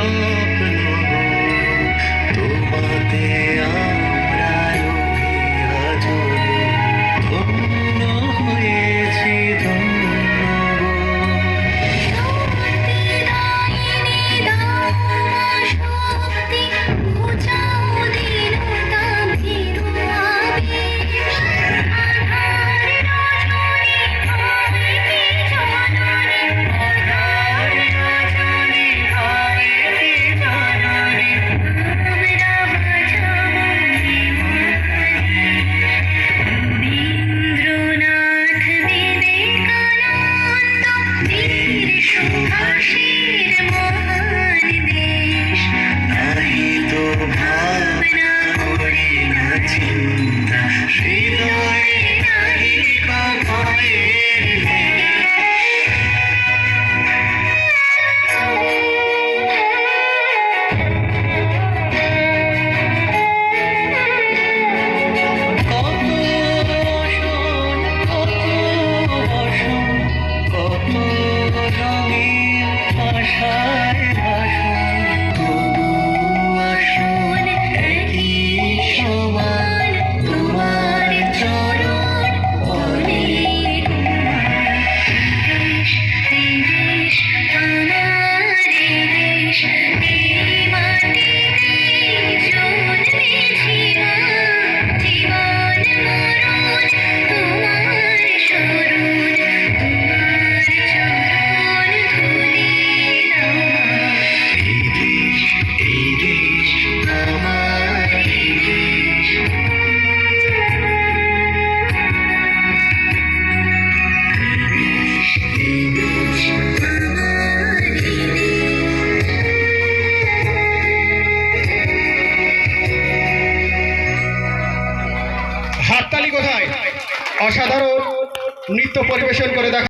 Oh. হাততালি কোথায়? অসাধারণ নৃত্য পরিবেশন করে দেখা